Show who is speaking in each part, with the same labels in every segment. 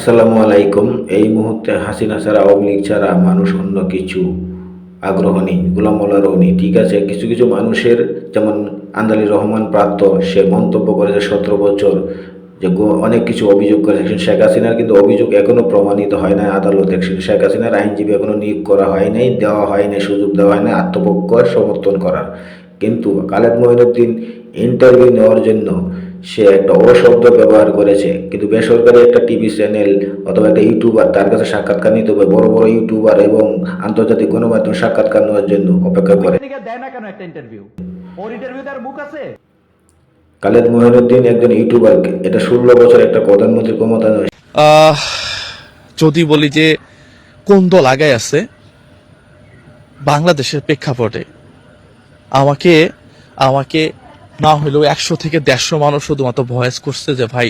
Speaker 1: আসসালামু আলাইকুম। এই মুহূর্তে হাসিনা ছাড়া, আওয়ামী ছাড়া মানুষ অন্য কিছু আগ্রহ নেই, গোলাম নেই। ঠিক আছে, কিছু কিছু মানুষের, যেমন আন্দালি রহমান প্রাপ্ত, সে মন্তব্য করেছে সতেরো বছর যে অনেক কিছু অভিযোগ কিন্তু শেখ হাসিনার, কিন্তু অভিযোগ এখনও প্রমাণিত হয় না আদালতে। শেখ হাসিনার আইনজীবী এখনও নিয়োগ করা হয় নাই, দেওয়া হয় নাই, সুযোগ দেওয়া হয় না আত্মপক্ষ সমর্থন করার। কিন্তু খালেদ মহিনুদ্দিন ইন্টারভিউ নেওয়ার জন্য সে একটা অশব্দ ব্যবহার করেছে। কিন্তু বেসরকারি একটা টিভি চ্যানেল অথবা একটা ইউটিউবার তার কাছে সাক্ষাৎকার নিতে হবে। বড় বড় ইউটিউবার এবং আন্তর্জাতিক গণমাধ্যম সাক্ষাৎকার নেওয়ার জন্য অপেক্ষা করে।
Speaker 2: থেকে দেয় না কেন একটা ইন্টারভিউ ওর ইন্টারভিউ তার মুখ আছে?
Speaker 1: খালেদ মহিনুদ্দিন একজন ইউটিউবার এটা ষোলো বছর একটা প্রধানমন্ত্রী ক্ষমতা নয়।
Speaker 3: আহ, যদি বলি যে কোন দল আগায় আছে বাংলাদেশের প্রেক্ষাপটে আমাকে আমাকে না হলেও একশো থেকে দেড়শো মানুষ শুধুমাত্র ভয়েস করছে যে ভাই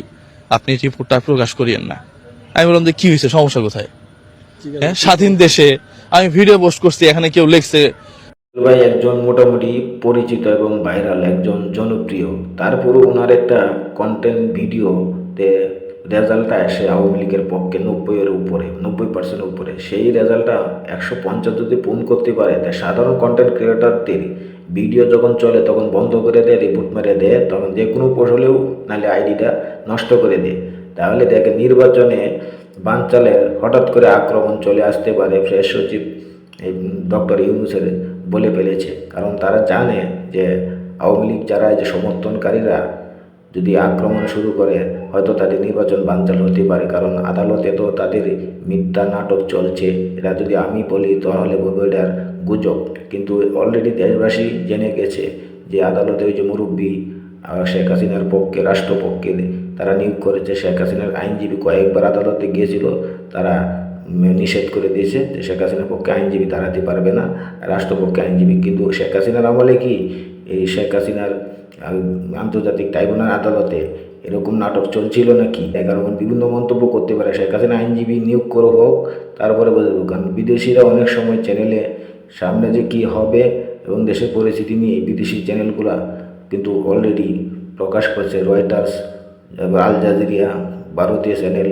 Speaker 3: আপনি রিপোর্টটা প্রকাশ করিয়েন না। আমি বললাম যে কি হয়েছে? সমস্যা কোথায়? হ্যাঁ স্বাধীন দেশে আমি ভিডিও পোস্ট করছি এখানে কেউ লিখছে
Speaker 1: ভাই একজন মোটামুটি পরিচিত এবং ভাইরাল একজন জনপ্রিয়। তারপরও ওনার একটা কন্টেন্ট ভিডিওতে রেজাল্টটা আসে আওয়ামী লীগের পক্ষে নব্বইয়ের উপরে, নব্বই পার্সেন্ট উপরে। সেই রেজাল্টটা একশো পঞ্চাশ যদি পূরণ করতে পারে, তা সাধারণ কন্টেন্ট ক্রিয়েটারদের ভিডিও যখন চলে, তখন বন্ধ করে দেয় রিপোর্ট মেরে দেয়, তখন যে কোনো পোস্ট হলেও নাহলে আইডিটা নষ্ট করে দেয়। তাহলে দেখে, নির্বাচনে বানচালের হঠাৎ করে আক্রমণ চলে আসতে পারে, ফ্রেশ সচিব ডক্টর ইউনুসের বলে ফেলেছে। কারণ তারা জানে যে আওয়ামী লীগ যারা যে সমর্থনকারীরা যদি আক্রমণ শুরু করে, হয়তো তাদের নির্বাচন বানচাল হতে পারে। কারণ আদালতে তো তাদের মিথ্যা নাটক চলছে। এটা যদি আমি বলি, তাহলে বলব এটার গুজব। কিন্তু অলরেডি দেশবাসী জেনে গেছে যে আদালতে ওই যে মুরব্বী শেখ হাসিনার পক্ষে, রাষ্ট্রপক্ষে তারা নিয়োগ করেছে। শেখ হাসিনার আইনজীবী কয়েকবার আদালতে গিয়েছিল। তারা নিষেধ করে দিয়েছে যে শেখ হাসিনার পক্ষে আইনজীবী দাঁড়াতে পারবে না, রাষ্ট্রপক্ষে আইনজীবী। কিন্তু শেখ হাসিনার আমলে কি? এই শেখ হাসিনার আন্তর্জাতিক ট্রাইব্যুনাল আদালতে এরকম নাটক চলছিল নাকি? জন বিভিন্ন মন্তব্য করতে পারে। শেখ হাসিনা আইনজীবী নিয়োগ করো হোক, তারপরে বোঝা যাবে কারণ বিদেশিরা অনেক সময় চ্যানেলে সামনে যে কি হবে এবং দেশের পরিস্থিতি নিয়ে বিদেশি চ্যানেলগুলা কিন্তু অলরেডি প্রকাশ করছে। রয়টার্স আল জাজিরিয়া, ভারতীয় চ্যানেল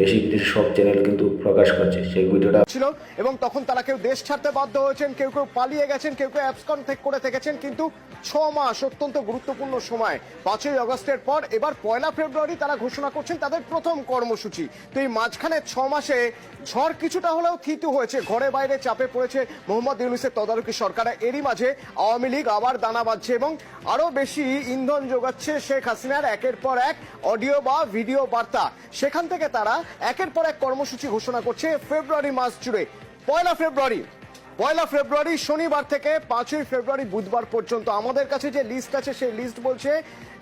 Speaker 1: দেশি বিদেশি সব চ্যানেল কিন্তু প্রকাশ করছে। সেই ভিডিওটা
Speaker 4: ছিল এবং তখন তারা কেউ দেশ ছাড়তে বাধ্য হয়েছেন, কেউ কেউ পালিয়ে গেছেন, কেউ কেউ অ্যাবসকন করে থেকেছেন, কিন্তু ছ মাস অত্যন্ত গুরুত্বপূর্ণ সময়। পাঁচই আগস্টের পর এবার পয়লা ফেব্রুয়ারি তারা ঘোষণা করছেন তাদের প্রথম কর্মসূচি। তো এই মাঝখানে ছ মাসে ঝড় কিছুটা হলেও থিতু হয়েছে। ঘরে বাইরে চাপে পড়েছে মোহাম্মদ ইউনুসের তদারকি সরকার। এরই মাঝে আওয়ামী লীগ আবার দানা বাঁধছে এবং আরও বেশি ইন্ধন যোগাচ্ছে শেখ হাসিনার একের পর এক অডিও বা ভিডিও বার্তা। সেখান থেকে তারা একের পর এক কর্মসূচি ঘোষণা করছে ফেব্রুয়ারি মাস জুড়ে। পয়লা ফেব্রুয়ারি পয়লা ফেব্রুয়ারি শনিবার থেকে পাঁচই ফেব্রুয়ারি বুধবার পর্যন্ত আমাদের কাছে যে লিস্ট আছে, সেই লিস্ট বলছে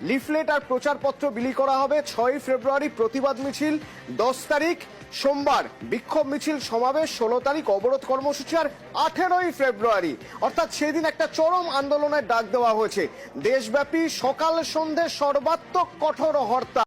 Speaker 4: লিফলেট আর প্রচারপত্র বিলি করা হবে ছয়ই ফেব্রুয়ারি প্রতিবাদ মিছিল দশ তারিখ সোমবার। বিক্ষোভ মিছিল সমাবেশ, ষোলো তারিখ অবরোধ কর্মসূচি আর আঠেরোই ফেব্রুয়ারি। অর্থাৎ সেদিন একটা চরম আন্দোলনের ডাক দেওয়া হয়েছে। দেশব্যাপী সকাল সন্ধে সর্বাত্মক কঠোর হরতাল।